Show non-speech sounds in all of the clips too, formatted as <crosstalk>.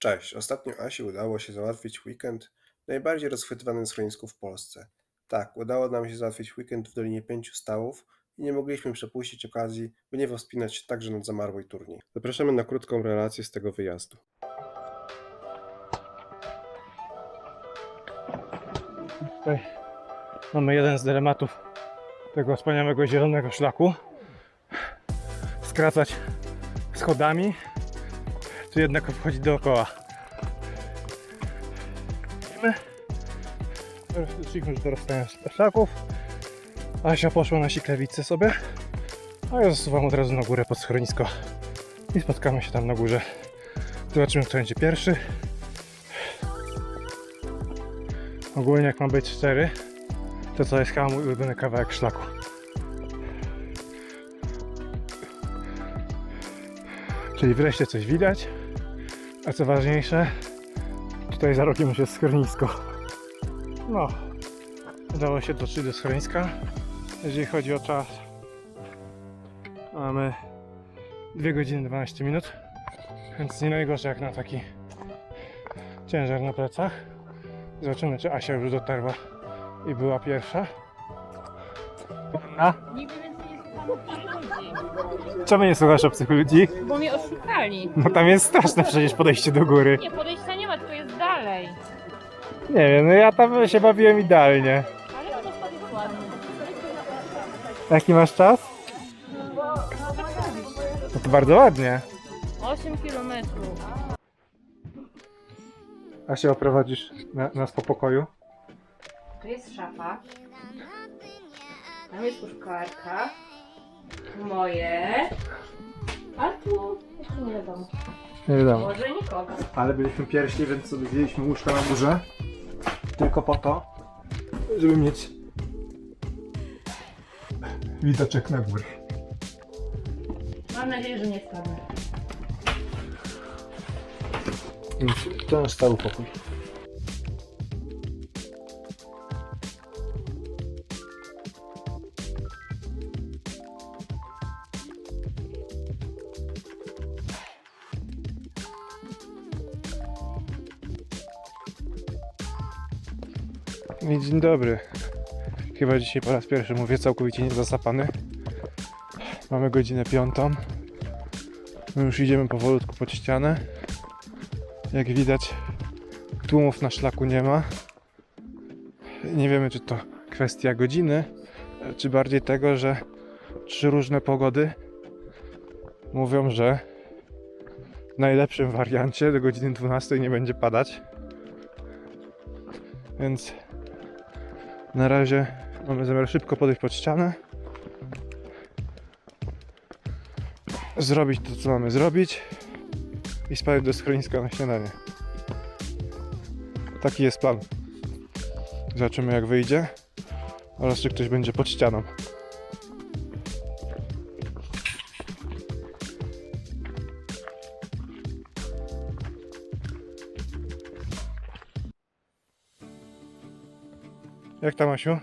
Cześć, ostatnio Asi udało się załatwić weekend w najbardziej rozchwytywanym schronisku w Polsce. Tak, udało nam się załatwić weekend w Dolinie Pięciu Stawów i nie mogliśmy przepuścić okazji, by nie wspinać się także nad zamarłej turniej. Zapraszamy na krótką relację z tego wyjazdu. Tutaj mamy jeden z dylematów tego wspaniałego zielonego szlaku. Skracać schodami, czy jednak obchodzić dookoła. My doszliśmy już do rozstania szlaków. Asia poszła na siklewicę sobie, a ja zasuwam od razu na górę pod schronisko i spotkamy się tam na górze. Zobaczymy kto będzie pierwszy. Ogólnie jak mam być szczery, to to jest chyba mój ulubiony kawałek szlaku. Czyli wreszcie coś widać, a co ważniejsze, tutaj za rogiem już jest schronisko. No, udało się dotrzeć do schroniska. Jeżeli chodzi o czas, mamy 2 godziny 12 minut, więc nie najgorzej jak na taki ciężar na plecach. Zobaczymy, czy Asia już dotarła i była pierwsza. A? Nigdy Czemu nie słuchasz obcych ludzi? bo mnie oszukali. No tam jest straszne przecież podejście do góry. Nie, podejścia nie ma, tylko jest dalej. Nie wiem, no ja tam się bawiłem idealnie. Ale to jest ładny. Jaki masz czas? No to bardzo ładnie. 8 kilometrów. Asia, oprowadzisz na, nas po pokoju? Tu jest szafa. Tam jest puszkarka. Moje. A tu jeszcze nie wiadomo. Nie wiadomo. Może nikogo. Ale byliśmy pierwsi, więc sobie wzięliśmy łóżko na górze. Tylko po to, żeby mieć widoczek na górę. Mam nadzieję, że nie spadnę. Więc to nasz stały pokój. Dzień dobry. Chyba dzisiaj po raz pierwszy mówię całkowicie niezasapany. Mamy godzinę piątą. My już idziemy powolutku pod ścianę. Jak widać, tłumów na szlaku nie ma. Nie wiemy, czy to kwestia godziny, czy bardziej tego, że trzy różne pogody mówią, że w najlepszym wariancie do godziny 12 nie będzie padać. Więc na razie mamy zamiar szybko podejść pod ścianę. Zrobić to, co mamy zrobić i spalić do schroniska na śniadanie. Taki jest plan. Zobaczymy jak wyjdzie oraz czy ktoś będzie pod ścianą. Jak tam Asiu?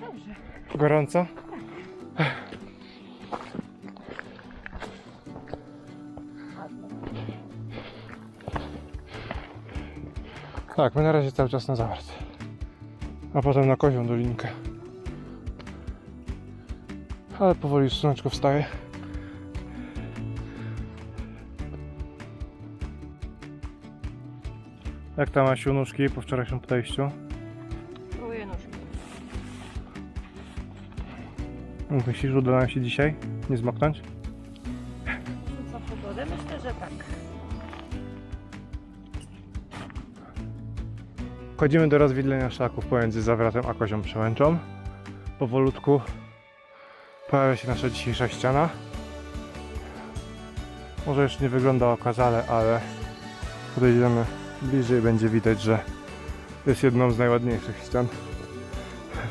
Dobrze. Gorąco? Tak, my na razie cały czas na zawart. A potem na kozią dolinkę. Ale powoli już słoneczko wstaje. Jak tam Asiu nóżki po wczorajszym podejściu? Próbuję nóżki. Myślisz, że uda nam się dzisiaj nie zmoknąć? Co pogodę? Myślę, że tak. Wchodzimy do rozwidlenia szlaków pomiędzy zawratem a kozią przełęczą. Powolutku pojawia się nasza dzisiejsza ściana. Może jeszcze nie wygląda okazale, ale podejdziemy bliżej będzie widać, że jest jedną z najładniejszych ścian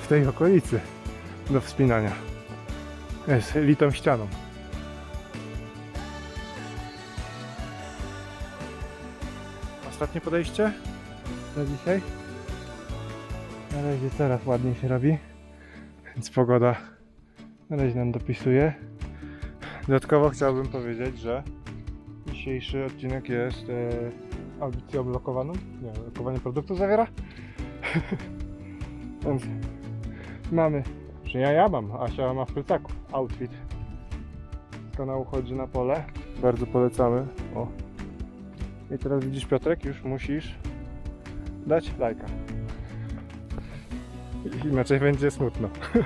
w tej okolicy do wspinania. Jest litą ścianą. Ostatnie podejście na dzisiaj. Na razie teraz ładnie się robi, więc pogoda na razie nam dopisuje. Dodatkowo chciałbym powiedzieć, że dzisiejszy odcinek jest e, audycją blokowaną. Nie, blokowanie produktu zawiera. <laughs> Więc mamy, czy ja, ja mam, Asia ma w plecaku outfit z kanału Chodzi na pole. Bardzo polecamy. O. I teraz widzisz Piotrek, już musisz dać lajka. Inaczej będzie smutno. <laughs>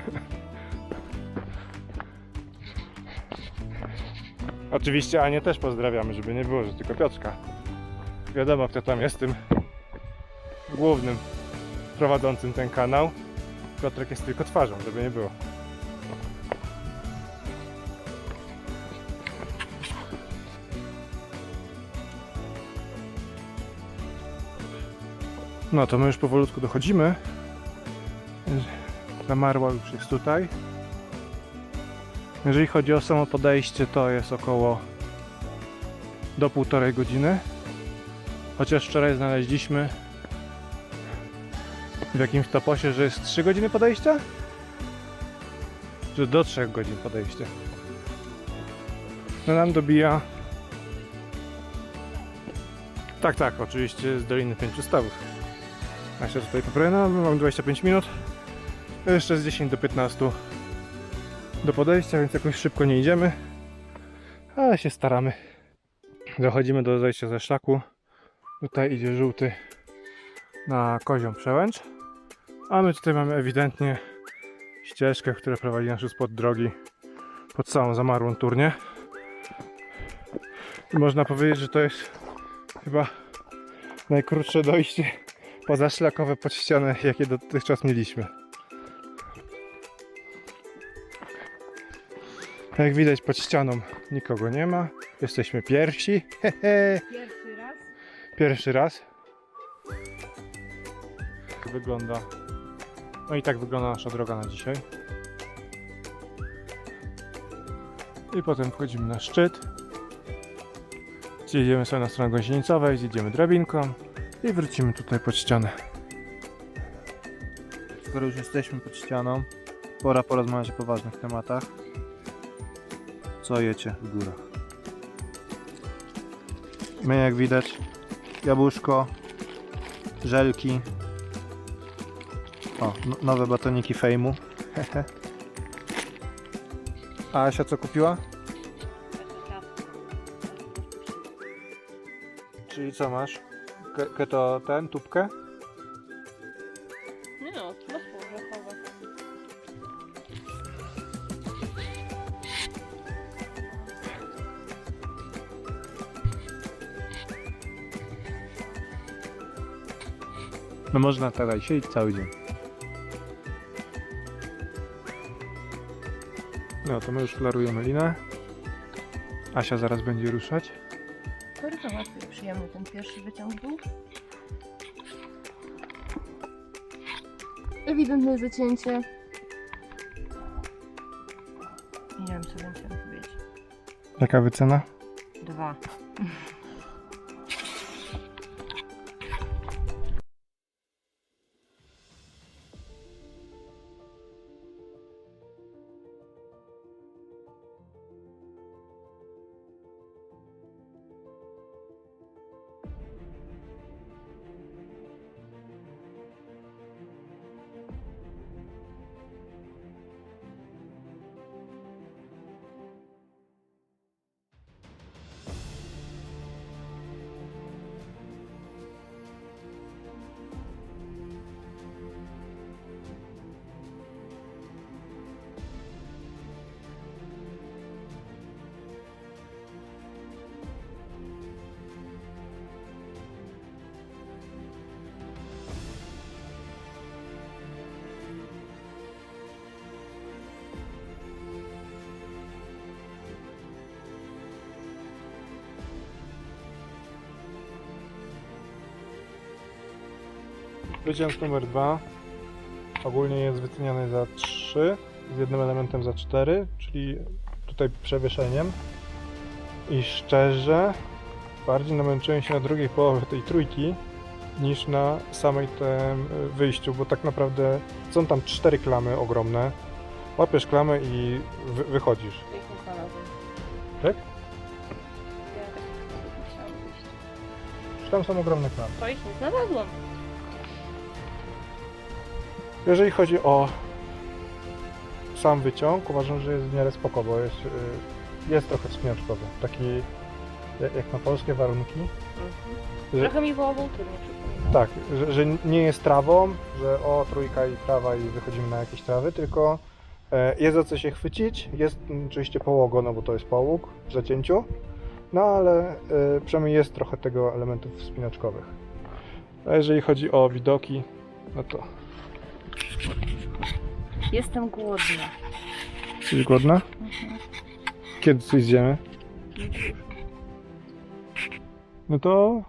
Oczywiście Anię też pozdrawiamy, żeby nie było, że tylko Piotrka. Wiadomo kto tam jest tym głównym prowadzącym ten kanał. Piotrek jest tylko twarzą, żeby nie było. No to my już powolutku dochodzimy. Zamarła już jest tutaj. Jeżeli chodzi o samo podejście, to jest około do półtorej godziny. Chociaż wczoraj znaleźliśmy w jakimś toposie, że jest 3 godziny podejścia? Że do 3 godzin podejścia. No nam dobija. Tak, tak, oczywiście z Doliny Pięciu Stawów. A się tutaj poprawię, no mam 25 minut. Jeszcze z 10 do 15 do podejścia, więc jakoś szybko nie idziemy. Ale się staramy. Dochodzimy do zejścia ze szlaku. Tutaj idzie żółty na kozią przełęcz. A my tutaj mamy ewidentnie ścieżkę, która prowadzi nas już spod drogi pod całą zamarłą turnię. I można powiedzieć, że to jest chyba najkrótsze dojście pozaszlakowe pod ścianę, jakie dotychczas mieliśmy. Jak widać pod ścianą nikogo nie ma. Jesteśmy pierwsi. Hehe. Pierwszy raz. Pierwszy raz. Tak wygląda. No i tak wygląda nasza droga na dzisiaj. I potem wchodzimy na szczyt. Zjedziemy sobie na stronę gąsienicowej, zjedziemy drabinką i wrócimy tutaj pod ścianę. Skoro już jesteśmy pod ścianą, pora porozmawiać o poważnych tematach. Co jecie w górach? My jak widać jabłuszko, żelki. O, n- nowe batoniki fejmu. A <laughs> Asia co kupiła? Czyli co masz? Ke- Keto ten, tubkę? Nie no, masło orzechowe. No można tutaj siedzieć cały dzień. No to my już klarujemy linę. Asia zaraz będzie ruszać. Bardzo łatwy i przyjemny ten pierwszy wyciąg był. Ewidentne zacięcie. Nie wiem co więcej powiedzieć. Jaka wycena? Dwa. Wyciąg numer 2 ogólnie jest wyceniany za 3 z jednym elementem za 4, czyli tutaj przewieszeniem. I szczerze, bardziej namęczyłem się na drugiej połowie tej trójki niż na samej tym y, wyjściu, bo tak naprawdę są tam cztery klamy ogromne. Łapiesz klamę i wy wychodzisz. Tak? Tak Tam są ogromne klamy. To ich nie znalazłam. Jeżeli chodzi o sam wyciąg, uważam, że jest w miarę spoko, bo jest, y, jest trochę wspinaczkowy. Taki jak na polskie warunki. Że- Trochę mi wołową turnie przypomina. Tak, że, że nie jest trawą, że o trójka i trawa i wychodzimy na jakieś trawy, tylko e, jest za co się chwycić. Jest oczywiście połogo, no bo to jest połóg w zacięciu, no ale e, przynajmniej jest trochę tego elementów wspinaczkowych. A jeżeli chodzi o widoki, no to Jestem głodna. jesteś głodna? Kiedy coś zjemy? No to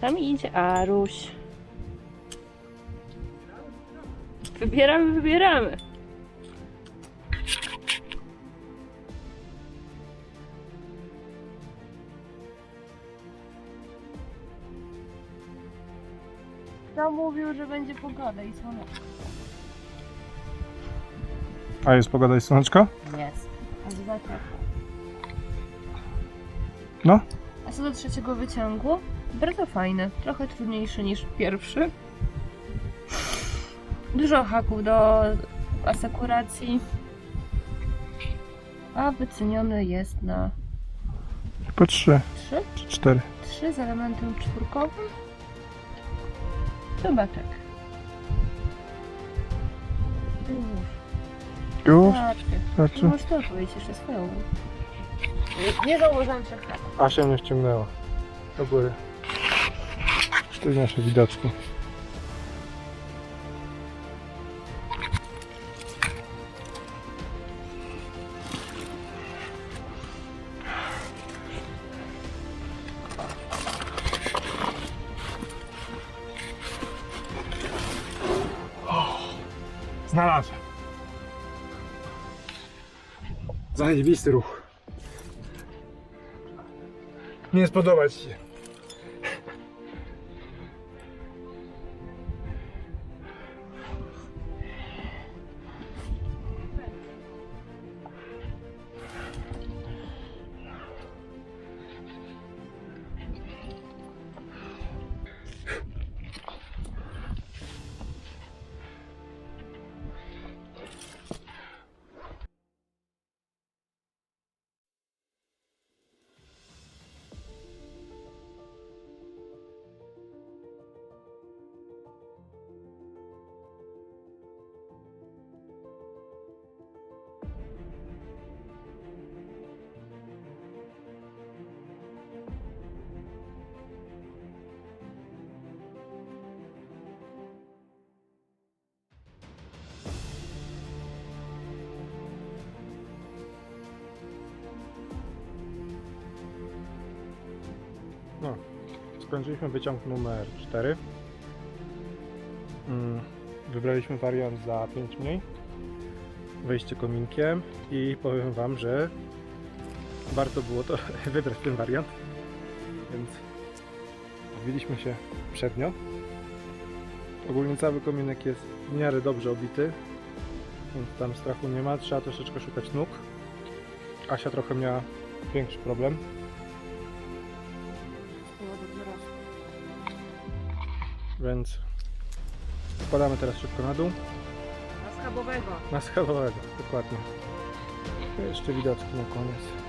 tam idzie Aruś. Wybieramy, wybieramy. Kto mówił, że będzie pogoda i słoneczko? A jest pogoda i słoneczko? Jest. A. No. A co do trzeciego wyciągu? Bardzo fajny. Trochę trudniejszy niż pierwszy. Dużo haków do asekuracji. A wyceniony jest na Po trzy 3? czy cztery. 3 z elementem czwórkowym? Chyba tak. Już. Już? Starczy. Starczy? Możesz to powiedzieć jeszcze swoją. Nie, nie trzech haków. Asia mnie wciągnęła do góry. To jest nasze widoczki. Znalazłem. Zajebisty ruch. Nie spodoba ci się. Skończyliśmy wyciąg numer 4. Mm, Wybraliśmy wariant za 5 mniej. Wejście kominkiem i powiem Wam, że warto było to <laughs> wybrać ten wariant. Więc odbiliśmy się przednio. Ogólnie cały kominek jest w miarę dobrze obity, więc tam strachu nie ma. Trzeba troszeczkę szukać nóg. Asia trochę miała większy problem. Więc spadamy teraz szybko na dół. Na schabowego. Na schabowego, dokładnie. Jeszcze widoczki na koniec.